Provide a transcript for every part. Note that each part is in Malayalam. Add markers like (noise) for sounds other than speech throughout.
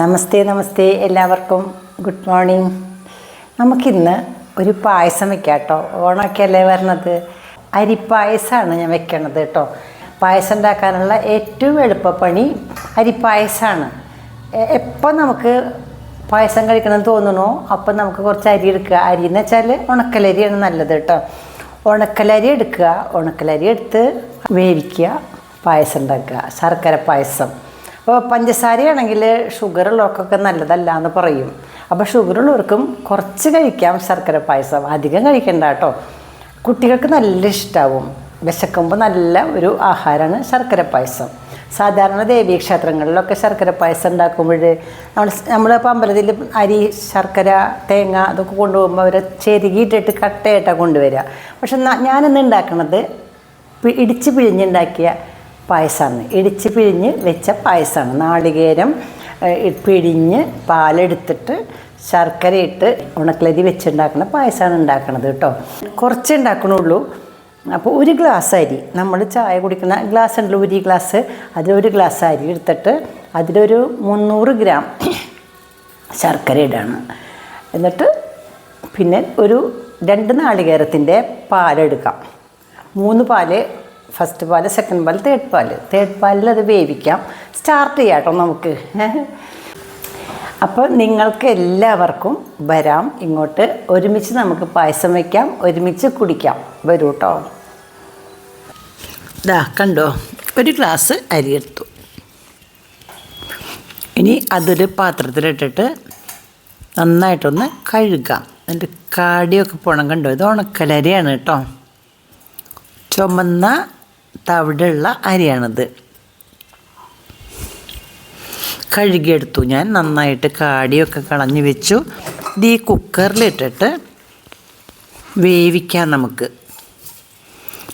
നമസ്തേ നമസ്തേ എല്ലാവർക്കും. ഗുഡ് മോർണിംഗ് നമുക്കിന്ന് ഒരു പായസം വെക്കാം കേട്ടോ ഓണമൊക്കെ അല്ലേ വരണത്? അരിപ്പായസമാണ് ഞാൻ വെക്കണത് കേട്ടോ. പായസം ഉണ്ടാക്കാനുള്ള ഏറ്റവും എളുപ്പപ്പണി അരിപ്പായസമാണ് എപ്പോൾ നമുക്ക് പായസം കഴിക്കണമെന്ന് തോന്നണോ അപ്പം നമുക്ക് കുറച്ച് അരി എടുക്കുക. അരി എന്ന് വെച്ചാൽ ഉണക്കലരിയാണ് നല്ലത് കേട്ടോ. ഉണക്കലരി എടുക്കുക. ഉണക്കലരി എടുത്ത് വേവിക്കുക. പായസം ഉണ്ടാക്കുക. ശർക്കര പായസം. അപ്പോൾ പഞ്ചസാരയാണെങ്കിൽ ഷുഗർ ഉള്ളവർക്കൊക്കെ നല്ലതല്ല എന്ന് പറയും. അപ്പോൾ ഷുഗർ ഉള്ളവർക്കും കുറച്ച് കഴിക്കാം ശർക്കര പായസം. അധികം കഴിക്കണ്ട കേട്ടോ. കുട്ടികൾക്ക് നല്ല ഇഷ്ടമാവും വിശക്കുമ്പോൾ നല്ല ഒരു ആഹാരമാണ് ശർക്കര പായസം. സാധാരണ ദേവീ ക്ഷേത്രങ്ങളിലൊക്കെ ശർക്കര പായസം ഉണ്ടാക്കുമ്പോൾ നമ്മൾ നമ്മളിപ്പോൾ അമ്പലത്തിൽ അരി ശർക്കര തേങ്ങ അതൊക്കെ കൊണ്ടുപോകുമ്പോൾ അവരെ ചെരുകിയിട്ടിട്ട് കട്ടയായിട്ടാണ് കൊണ്ടുവരിക. പക്ഷെ ഞാനിന്ന് ഉണ്ടാക്കണത് ഇടിച്ച് പിഴിഞ്ഞുണ്ടാക്കിയ പായസമാണ്. ഇടിച്ച് പിഴിഞ്ഞ് വെച്ച പായസമാണ്. നാളികേരം പിഴിഞ്ഞ് പാലെടുത്തിട്ട് ശർക്കര ഇട്ട് ഉണക്കലരി വെച്ചുണ്ടാക്കുന്ന പായസമാണ് ഉണ്ടാക്കുന്നത് കേട്ടോ. കുറച്ച് ഉണ്ടാക്കണുള്ളൂ. അപ്പോൾ ഒരു ഗ്ലാസ് അരി നമ്മൾ ചായ കുടിക്കുന്ന ഗ്ലാസ് ഉണ്ടല്ലോ ഒരു ഗ്ലാസ്. അതിലൊരു ഗ്ലാസ് അരി എടുത്തിട്ട് അതിലൊരു മുന്നൂറ് ഗ്രാം ശർക്കര ഇടാണ്. എന്നിട്ട് പിന്നെ ഒരു രണ്ട് നാളികേരത്തിന്റെ പാലെടുക്കാം. മൂന്ന് പാൽ ഫസ്റ്റ് പാൽ സെക്കൻഡ് പാൽ തേർഡ് പാൽ. തേർഡ് പാലിൽ അത് വേവിക്കാം. സ്റ്റാർട്ട് ചെയ്യാം കേട്ടോ നമുക്ക്. അപ്പോൾ നിങ്ങൾക്ക് എല്ലാവർക്കും വരാം. ഇങ്ങോട്ട് ഒരുമിച്ച് നമുക്ക് പായസം വയ്ക്കാം ഒരുമിച്ച് കുടിക്കാം. വരൂ കേട്ടോ ഇതാ കണ്ടോ? ഒരു ഗ്ലാസ് അരി എടുത്തു. ഇനി അതൊരു പാത്രത്തിലിട്ടിട്ട് നന്നായിട്ടൊന്ന് കഴുകാം. എന്നിട്ട് കാടിയൊക്കെ പോകണം കണ്ടോ? ഇത് ഉണക്കലരിയാണ് കേട്ടോ ചുമന്ന തവിടുള്ള അരിയാണിത്. കഴുകിയെടുത്തു ഞാൻ. നന്നായിട്ട് കാടിയൊക്കെ കളഞ്ഞു വെച്ചു. ഇത് ഈ കുക്കറിലിട്ടിട്ട് വേവിക്കാം നമുക്ക്.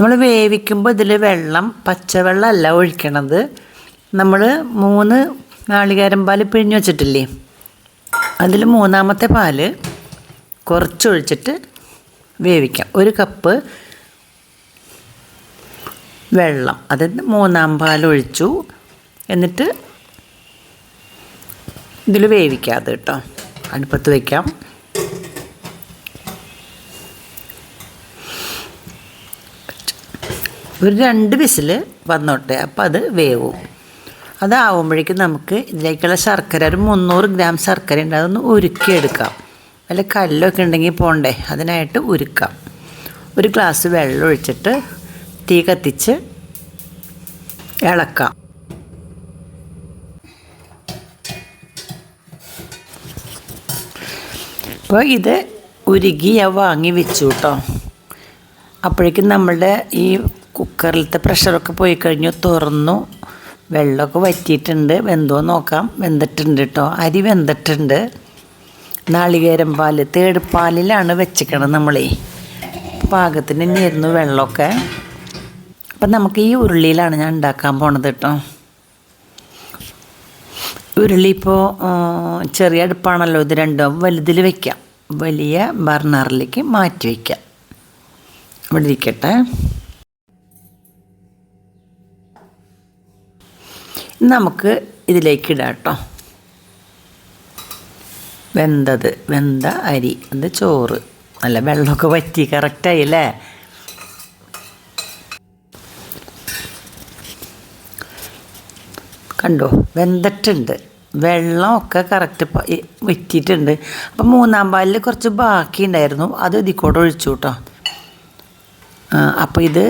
നമ്മൾ വേവിക്കുമ്പോൾ ഇതിൽ വെള്ളം പച്ചവെള്ളം അല്ല ഒഴിക്കണത്. നമ്മൾ മൂന്ന് നാളികേരം പാൽ പിഴിഞ്ഞു വെച്ചിട്ടില്ലേ? അതിൽ മൂന്നാമത്തെ പാൽ കുറച്ചൊഴിച്ചിട്ട് വേവിക്കാം. ഒരു കപ്പ് വെള്ളം. അതായത് മൂന്നാം പാലൊഴിച്ചു എന്നിട്ട് ഇതിൽ വേവിക്കാതെ കേട്ടോ അടുപ്പത്ത് വയ്ക്കാം ഒരു രണ്ട് വിസിൽ വന്നോട്ടെ. അപ്പോൾ അത് വേവും. അതാവുമ്പോഴേക്കും നമുക്ക് ഇതിലേക്കുള്ള ശർക്കര ഒരു മുന്നൂറ് ഗ്രാം ശർക്കര ഉണ്ട്. അതൊന്ന് ഉരുക്കിയെടുക്കാം. വല്ല കല്ലൊക്കെ ഉണ്ടെങ്കിൽ പോണ്ടേ. അതിനായിട്ട് ഉരുക്കാം. ഒരു ഗ്ലാസ് വെള്ളം ഒഴിച്ചിട്ട് തീ കത്തിച്ച് ഇളക്കാം. അപ്പോൾ ഇത് ഉരുകി ഞാൻ വാങ്ങി വെച്ചു കേട്ടോ. അപ്പോഴേക്കും നമ്മളുടെ ഈ കുക്കറിലത്തെ പ്രഷറൊക്കെ പോയി കഴിഞ്ഞു തുറന്നു. വെള്ളമൊക്കെ വറ്റിയിട്ടുണ്ട്. വെന്തോ നോക്കാം. വെന്തിട്ടുണ്ട് കേട്ടോ. അരി വെന്തിട്ടുണ്ട്. നാളികേരം പാൽ തേട് പാലിലാണ് വെച്ചിക്കണത് നമ്മളേ. പാകത്തിന് തന്നെയായിരുന്നു വെള്ളമൊക്കെ. അപ്പം നമുക്ക് ഈ ഉരുളിയിലാണ് ഞാൻ ഉണ്ടാക്കാൻ പോണത് കേട്ടോ. ഉരുളി ഇപ്പോൾ ചെറിയ അടുപ്പാണല്ലോ ഇത് രണ്ടും. വലുതിൽ വെക്കാം. വലിയ ബർണറിലേക്ക് മാറ്റി വയ്ക്കാം ഇവിടെ ഇരിക്കട്ടെ. നമുക്ക് ഇതിലേക്ക് ഇടാം കേട്ടോ. വെന്തത് വെന്ത അരി അത് ചോറ്. നല്ല വെള്ളമൊക്കെ വറ്റി കറക്റ്റായി അല്ലേ? കണ്ടോ? വെന്തിട്ടുണ്ട്. വെള്ളമൊക്കെ കറക്റ്റ് വറ്റിയിട്ടുണ്ട്. അപ്പം മൂന്നാം പാലിൽ കുറച്ച് ബാക്കി ഉണ്ടായിരുന്നു. അത് ഇതിക്കോട്ട് കൂടെ ഒഴിച്ചു കേട്ടോ അപ്പോൾ ഇത്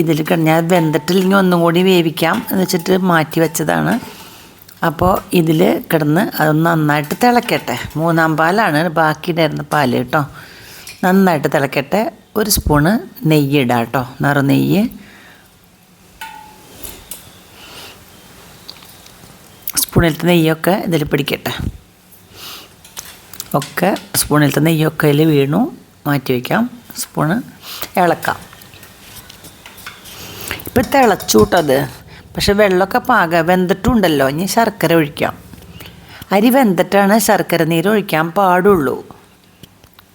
ഇതിൽ ഞാൻ വെന്തിട്ടില്ലെങ്കിൽ ഒന്നും കൂടി വേവിക്കാം എന്ന് വെച്ചിട്ട് മാറ്റി വെച്ചതാണ്. അപ്പോൾ ഇതിൽ കിടന്ന് അതൊന്ന് നന്നായിട്ട് തിളക്കട്ടെ. മൂന്നാം പാലാണ് ബാക്കി ഉണ്ടായിരുന്ന പാൽ കേട്ടോ നന്നായിട്ട് തിളക്കട്ടെ. ഒരു സ്പൂണ് നെയ്യ് ഇടാം കേട്ടോ നെയ്യ്. സ്പൂണിലത്തെ നെയ്യൊക്കെ ഇതിൽ പിടിക്കട്ടെ. ഒക്കെ സ്പൂണിലത്തെ നെയ്യൊക്കെ അതിൽ വീണു. മാറ്റി വയ്ക്കാം സ്പൂണ് ഇളക്കാം. ഇപ്പം തിളച്ചൂട്ടത് പക്ഷെ വെള്ളമൊക്കെ പാക. വെന്തിട്ടുണ്ടല്ലോ. ഇനി ശർക്കര ഒഴിക്കാം. അരി വെന്തിട്ടാണ് ശർക്കര നീര് ഒഴിക്കാൻ പാടുള്ളൂ.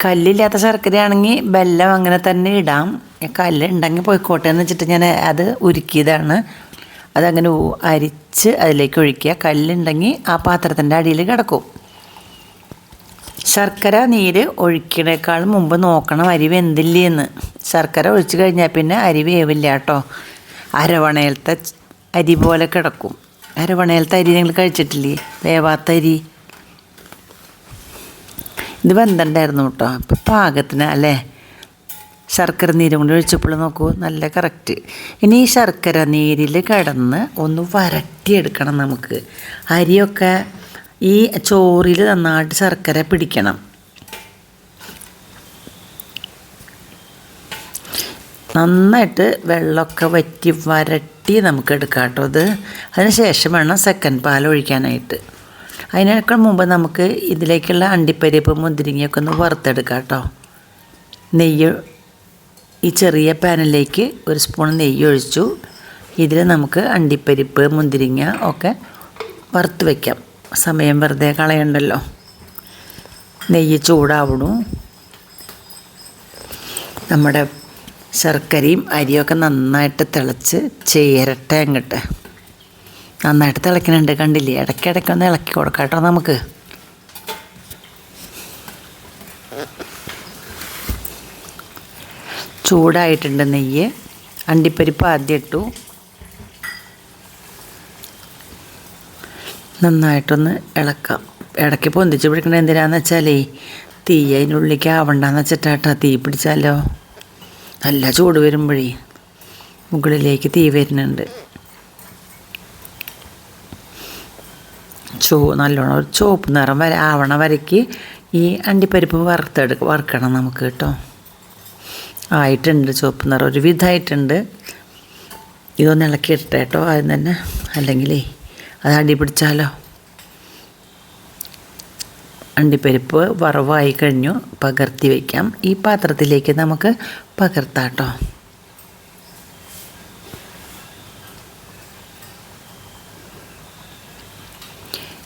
കല്ലില്ലാത്ത ശർക്കരയാണെങ്കിൽ വെല്ലം അങ്ങനെ തന്നെ ഇടാം. കല്ല് ഉണ്ടെങ്കിൽ പോയിക്കോട്ടെ എന്ന് വെച്ചിട്ട് ഞാൻ അത് ഉരുക്കിയതാണ്. അതങ്ങനെ അരിച്ച് അതിലേക്ക് ഒഴിക്കുക. കല്ലുണ്ടെങ്കിൽ ആ പാത്രത്തിന്റെ അടിയിൽ കിടക്കും. ശർക്കര നീര് ഒഴിക്കണേക്കാൾ മുമ്പ് നോക്കണം അരി വെന്തില്ലേന്ന്. ശർക്കര ഒഴിച്ചു കഴിഞ്ഞാൽ പിന്നെ അരി വേവില്ല കേട്ടോ. അരവണയിലത്തെ അരി പോലെ കിടക്കും. അരവണയിലത്തെ അരി നിങ്ങൾ കഴിച്ചിട്ടില്ലേ? വേവാത്ത അരി. ഇത് വെന്തണ്ടായിരുന്നു കേട്ടോ. അപ്പം പാകത്തിന് അല്ലേ? ശർക്കര നീരും കൊണ്ട് ഒഴിച്ചപ്പോൾ നോക്കൂ നല്ല കറക്റ്റ് ഇനി ഈ ശർക്കര നീരിൽ കിടന്ന് ഒന്ന് വരട്ടിയെടുക്കണം നമുക്ക്. അരിയൊക്കെ ഈ ചോറിൽ നന്നായിട്ട് ശർക്കര പിടിക്കണം. നന്നായിട്ട് വെള്ളമൊക്കെ വറ്റി വരട്ടി നമുക്ക് എടുക്കാം കേട്ടോ അത് അതിന് ശേഷം വേണം സെക്കൻഡ് പാൽ ഒഴിക്കാനായിട്ട്. അതിനേക്കാൾ മുമ്പ് നമുക്ക് ഇതിലേക്കുള്ള അണ്ടിപ്പരിപ്പ് മുന്തിരിങ്ങയൊക്കെ ഒന്ന് വറുത്തെടുക്കാം കേട്ടോ. നെയ്യ് ഈ ചെറിയ പാനിലേക്ക് ഒരു സ്പൂൺ നെയ്യ് ഒഴിച്ചു ഇതിൽ നമുക്ക് അണ്ടിപ്പരിപ്പ് മുന്തിരിങ്ങ ഒക്കെ വറുത്ത് വയ്ക്കാം സമയം വെറുതെ കളയണ്ടല്ലോ. നെയ്യ് ചൂടാവണു. നമ്മുടെ ശർക്കരയും അരിയൊക്കെ നന്നായിട്ട് തിളച്ച് ചേരട്ടെ അങ്ങോട്ട്. നന്നായിട്ട് തിളയ്ക്കുന്നുണ്ട് കണ്ടില്ലേ? ഇടയ്ക്കിടയ്ക്ക് ഒന്ന് ഇളക്കി കൊടുക്കാം കേട്ടോ നമുക്ക്. ചൂടായിട്ടുണ്ട് നെയ്യ്. അണ്ടിപ്പരിപ്പ് ആദ്യം ഇട്ടു. നന്നായിട്ടൊന്ന് ഇളക്കാം. ഇടയ്ക്ക് പൊന്തിച്ച് പിടിക്കണത് എന്തിനാന്ന് വെച്ചാലേ തീ അതിനുള്ളിലേക്ക് ആവണ്ടെന്ന് വെച്ചിട്ടാട്ടാ തീ പിടിച്ചാലോ. നല്ല ചൂട് വരുമ്പോഴേ മുകളിലേക്ക് തീ വരുന്നുണ്ട്. ചോ നല്ലോണം ഒരു ചുവപ്പ് നിറം വരെ ആവണ വരയ്ക്ക് ഈ അണ്ടിപ്പരിപ്പ് വറുത്തെടുക്ക വറുക്കണം നമുക്ക് കേട്ടോ. ആയിട്ടുണ്ട് ചുവപ്പ് നിറം ഒരു വിധമായിട്ടുണ്ട് ഇതൊന്ന് ഇളക്കി ഇട്ടേ കേട്ടോ ആദ്യം തന്നെ. അല്ലെങ്കിലേ അത് അടി പിടിച്ചാലോ? അണ്ടിപ്പരിപ്പ് വറവായി കഴിഞ്ഞു. പകർത്തി വയ്ക്കാം. ഈ പാത്രത്തിലേക്ക് നമുക്ക് പകർത്താം കേട്ടോ.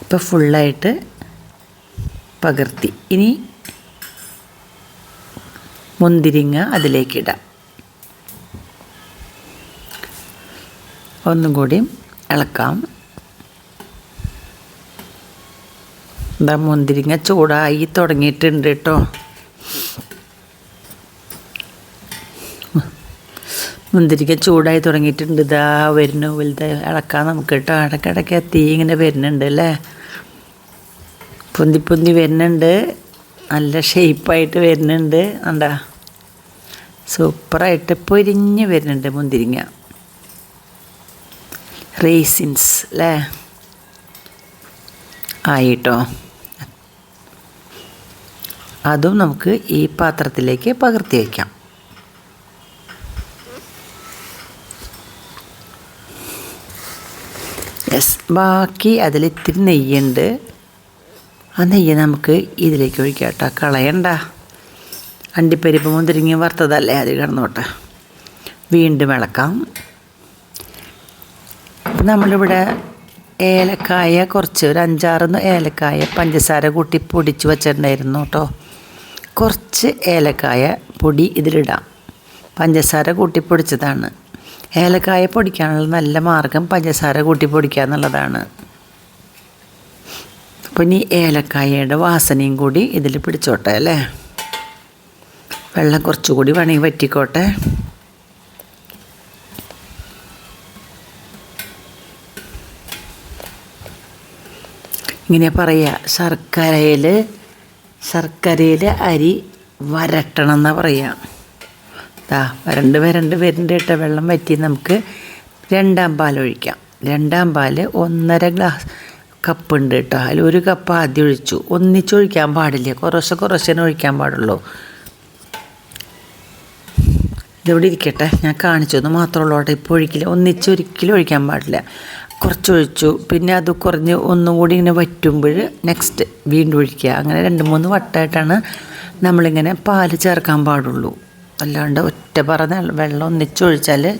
ഇപ്പോൾ ഫുള്ളായിട്ട് പകർത്തി. ഇനി മുന്തിരിങ്ങ അതിലേക്കിടാം. ഒന്നും കൂടി ഇളക്കാം. എന്താ മുന്തിരിങ്ങ ചൂടായി തുടങ്ങിയിട്ടുണ്ട് കേട്ടോ. മുന്തിരിക്ക ചൂടായി തുടങ്ങിയിട്ടുണ്ട്. ഇതാ വരുന്നു. വലുത് ഇളക്കാൻ നമുക്ക് കേട്ടോ. ഇടയ്ക്കിടയ്ക്ക് തീ ഇങ്ങനെ വരുന്നുണ്ട് അല്ലേ? പൊന്തി പൊന്തി വരുന്നുണ്ട്. നല്ല ഷേപ്പായിട്ട് വരുന്നുണ്ട്. കണ്ടാ? സൂപ്പറായിട്ട് പൊരിഞ്ഞ് വരുന്നുണ്ട് മുന്തിരിങ്ങ. റേസിൻസ് അല്ലേ ആയിട്ടോ? അതും നമുക്ക് ഈ പാത്രത്തിലേക്ക് പകർത്തി വയ്ക്കാം യെസ് ബാക്കി അതിൽ ഇത്തിരി നെയ്യുണ്ട്. ആ നെയ്യ് നമുക്ക് ഇതിലേക്ക് ഒഴിക്കാം കേട്ടോ. കളയണ്ട. അണ്ടിപ്പരിപ്പ് മുന്തിരിങ്ങി വറുത്തതല്ലേ? അത് കിടന്നോട്ടെ. വീണ്ടും ഇളക്കാം. നമ്മളിവിടെ ഏലക്കായ കുറച്ച് ഒരു അഞ്ചാറ് ഏലക്കായ പഞ്ചസാര കൂട്ടി പൊടിച്ച് വെച്ചിട്ടുണ്ടായിരുന്നു കേട്ടോ. കുറച്ച് ഏലക്കായ പൊടി ഇതിലിടാം. പഞ്ചസാര കൂട്ടി പൊടിച്ചതാണ്. ഏലക്കായ പൊടിക്കാനുള്ള നല്ല മാർഗം പഞ്ചസാര കൂട്ടി പൊടിക്കുക എന്നുള്ളതാണ്. അപ്പോൾ ഇനി ഏലക്കായയുടെ വാസനയും കൂടി ഇതിൽ പിടിച്ചോട്ടെ അല്ലേ? വെള്ളം കുറച്ചുകൂടി വേണമെങ്കിൽ വറ്റിക്കോട്ടെ. ഇങ്ങനെ പറയുക ശർക്കരയിൽ ശർക്കരയിൽ അരി വരട്ടണം എന്നാണ് പറയുക ദാ വരണ്ട് വരണ്ട് വരണ്ട് ഇട്ട വെള്ളം വറ്റി നമുക്ക് രണ്ടാം പാൽ ഒഴിക്കാം രണ്ടാം പാൽ ഒന്നര ഗ്ലാസ് കപ്പ് ഉണ്ട് കേട്ടോ. അതിൽ ഒരു കപ്പ് ആദ്യം ഒഴിച്ചു. ഒന്നിച്ചൊഴിക്കാൻ പാടില്ല. കുറച്ച് കുറേശ്ശേനെ ഒഴിക്കാൻ പാടുള്ളൂ. ഇതെവിടെ ഇരിക്കട്ടെ? ഞാൻ കാണിച്ചതെന്ന് മാത്രമേ ഉള്ളൂ കേട്ടോ. ഇപ്പോൾ ഒഴിക്കില്ല. ഒന്നിച്ചൊരിക്കലും ഒഴിക്കാൻ പാടില്ല. കുറച്ചൊഴിച്ചു പിന്നെ അത് കുറഞ്ഞ് ഒന്നും കൂടി ഇങ്ങനെ വറ്റുമ്പോൾ നെക്സ്റ്റ് വീണ്ടും ഒഴിക്കുക. അങ്ങനെ രണ്ട് മൂന്ന് വട്ടമായിട്ടാണ് നമ്മളിങ്ങനെ പാൽ ചേർക്കാൻ പാടുള്ളൂ. അല്ലാണ്ട് ഒറ്റ പറഞ്ഞ വെള്ളം ഒന്നിച്ചൊഴിച്ചാൽ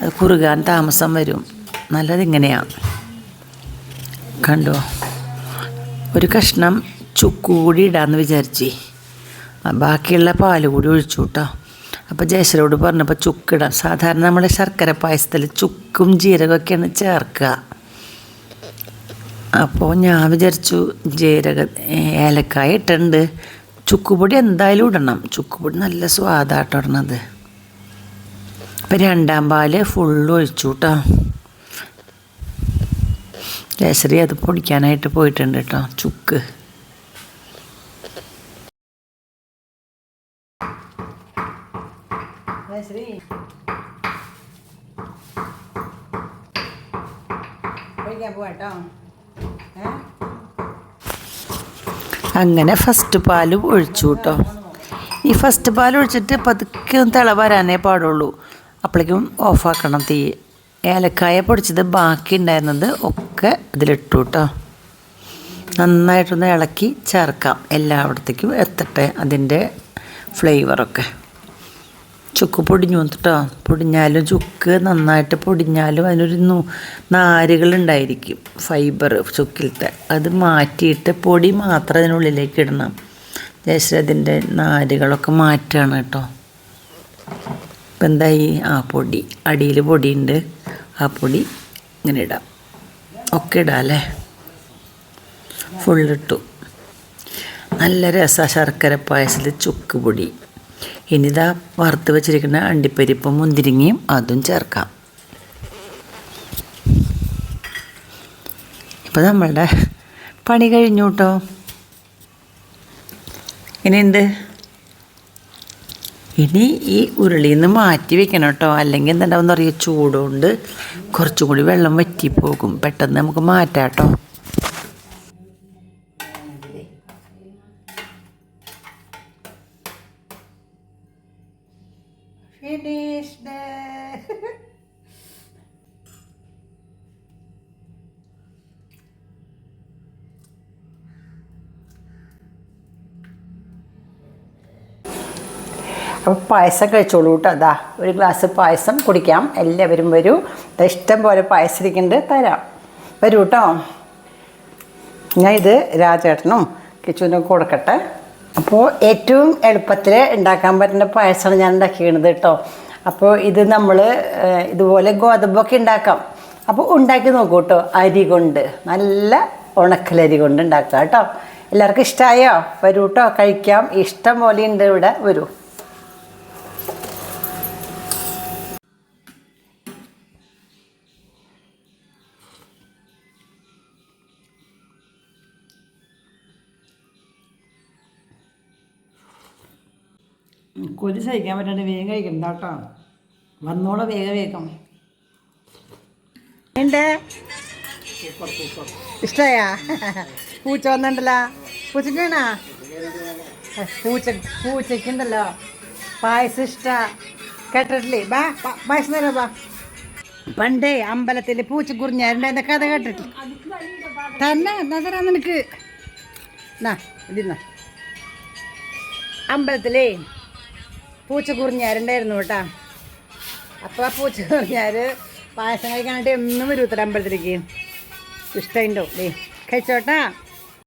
അത് കുറുകാൻ താമസം വരും. നല്ലതിങ്ങനെയാണ് കണ്ടോ? ഒരു കഷ്ണം ചുക്ക് കൂടി ഇടാമെന്ന് വിചാരിച്ചേ ബാക്കിയുള്ള പാൽ കൂടി ഒഴിച്ചു കേട്ടോ അപ്പോൾ ജയശ്വരോട് പറഞ്ഞപ്പോൾ ചുക്കിടാം സാധാരണ നമ്മുടെ ശർക്കര പായസത്തിൽ ചുക്കും ജീരകമൊക്കെയാണ് ചേർക്കുക. അപ്പോൾ ഞാൻ വിചാരിച്ചു ജീരക ഏലക്കായ ഇട്ടുണ്ട് ചുക്കുപൊടി എന്തായാലും ഇടണം. ചുക്കുപൊടി നല്ല സ്വാദാട്ടോ ഇടണത് അപ്പം രണ്ടാം പാൽ ഫുള്ള് ഒഴിച്ചു കേട്ടോ ജയശ്രീ അത് പൊടിക്കാനായിട്ട് പോയിട്ടുണ്ട് കേട്ടോ. ചുക്ക്. അങ്ങനെ ഫസ്റ്റ് പാൽ ഒഴിച്ചു കേട്ടോ. ഈ ഫസ്റ്റ് പാൽ ഒഴിച്ചിട്ട് പതുക്കെ ഒന്ന് തിള വരാനേ പാടുള്ളൂ. അപ്പോഴേക്കും ഓഫാക്കണം തീ. ഏലക്കായ പൊടിച്ചത് ബാക്കി ഉണ്ടായിരുന്നത് ഒക്കെ ഇതിലിട്ടു കേട്ടോ നന്നായിട്ടൊന്ന് ഇളക്കി ചേർക്കാം. എല്ലായിടത്തേക്കും എത്തട്ടെ അതിന്റെ ഫ്ലേവറൊക്കെ. ചുക്ക് പൊടിഞ്ഞു കേട്ടോ പൊടിഞ്ഞാലും ചുക്ക് നന്നായിട്ട് പൊടിഞ്ഞാലും അതിനൊരു നൂ നാരുകളുണ്ടായിരിക്കും ഫൈബർ ചുക്കിലത്തെ. അത് മാറ്റിയിട്ട് പൊടി മാത്രം അതിനുള്ളിലേക്ക് ഇടണം. ജസ്റ്റ് അതിന്റെ നാരുകളൊക്കെ മാറ്റുകയാണ് കേട്ടോ. ഇപ്പം എന്തായി? ആ പൊടി അടിയിൽ പൊടിയുണ്ട്. ആ പൊടി ഇങ്ങനെ ഇടാം. ഒക്കെ ഇടാം ഫുള്ളിട്ടു നല്ല രസ ശർക്കര പായസത്തിൽ ചുക്ക് പൊടി. ഇനിതാ വറുത്ത് വെച്ചിരിക്കുന്ന അണ്ടിപ്പരിപ്പും മുന്തിരിങ്ങയും അതും ചേർക്കാം. ഇപ്പം നമ്മളുടെ പണി കഴിഞ്ഞു കേട്ടോ ഇനിയുണ്ട് ഇനി ഈ ഉരുളിയിൽ നിന്ന് മാറ്റി വെക്കണം കേട്ടോ. അല്ലെങ്കിൽ എന്താണ്ടാവും പറയുക ചൂടുകൊണ്ട് കുറച്ചും കൂടി വെള്ളം വറ്റിപ്പോകും. പെട്ടെന്ന് നമുക്ക് മാറ്റാം കേട്ടോ. Finished. (laughs) അപ്പോൾ പായസം കഴിച്ചോളൂ കേട്ടോ. അതാ ഒരു ഗ്ലാസ് പായസം കുടിക്കാം. എല്ലാവരും വരൂ. ഇഷ്ടം പോലെ പായസം ഇരിക്കുന്നുണ്ട് തരാം. വരൂ കേട്ടോ. ഞാൻ ഇത് രാജേട്ടനും കിച്ചുവിനും കൊടുക്കട്ടെ. അപ്പോൾ ഏറ്റവും എളുപ്പത്തിൽ ഉണ്ടാക്കാൻ പറ്റുന്ന പായസമാണ് ഞാൻ ഉണ്ടാക്കിയിരുന്നത് കേട്ടോ. അപ്പോൾ ഇത് നമ്മൾ ഇതുപോലെ ഗോതമ്പൊക്കെ ഉണ്ടാക്കാം. അപ്പോൾ ഉണ്ടാക്കി നോക്കൂ കേട്ടോ. അരി കൊണ്ട്. നല്ല ഉണക്കലരി കൊണ്ട് ഉണ്ടാക്കുക കേട്ടോ. എല്ലാവർക്കും ഇഷ്ടമായോ വരൂ കേട്ടോ. കഴിക്കാം. ഇഷ്ടം പോലെ ഉണ്ട് ഇവിടെ. വരൂ. കൊതി സഹിക്കാൻ പറ്റാണ്ട് വേഗം കഴിക്കണ്ട കേട്ടോ. വന്നോളെ വേഗം വേഗം. ഉണ്ട് ഇഷ്ടമായ പൂച്ച വന്നിണ്ടല്ലോ. പൂച്ചക്കാണാ പൂച്ച പൂച്ചക്കുണ്ടല്ലോ പായസം ഇഷ്ട. കേട്ടിട്ടില്ലേ? ബാ പായസം തരാ ബാ. പണ്ടേ അമ്പലത്തിൽ പൂച്ച കുറിഞ്ഞാരുണ്ടായിരുന്ന കഥ കേട്ടിട്ടില്ല? തന്നെ എന്നാ തരാം നിനക്ക്. എന്നാ ഇതിന്നാ. അമ്പലത്തിലേ പൂച്ച കുറിഞ്ഞാരുണ്ടായിരുന്നു കേട്ടാ. അപ്പോൾ ആ പൂച്ച കുറിഞ്ഞാര് പായസം കഴിക്കാനായിട്ട് എന്നും വരും ഉത്തരമ്പലത്തിലേക്ക് ഇഷ്ടമുണ്ടോ ഡേ കഴിച്ചോട്ടാ.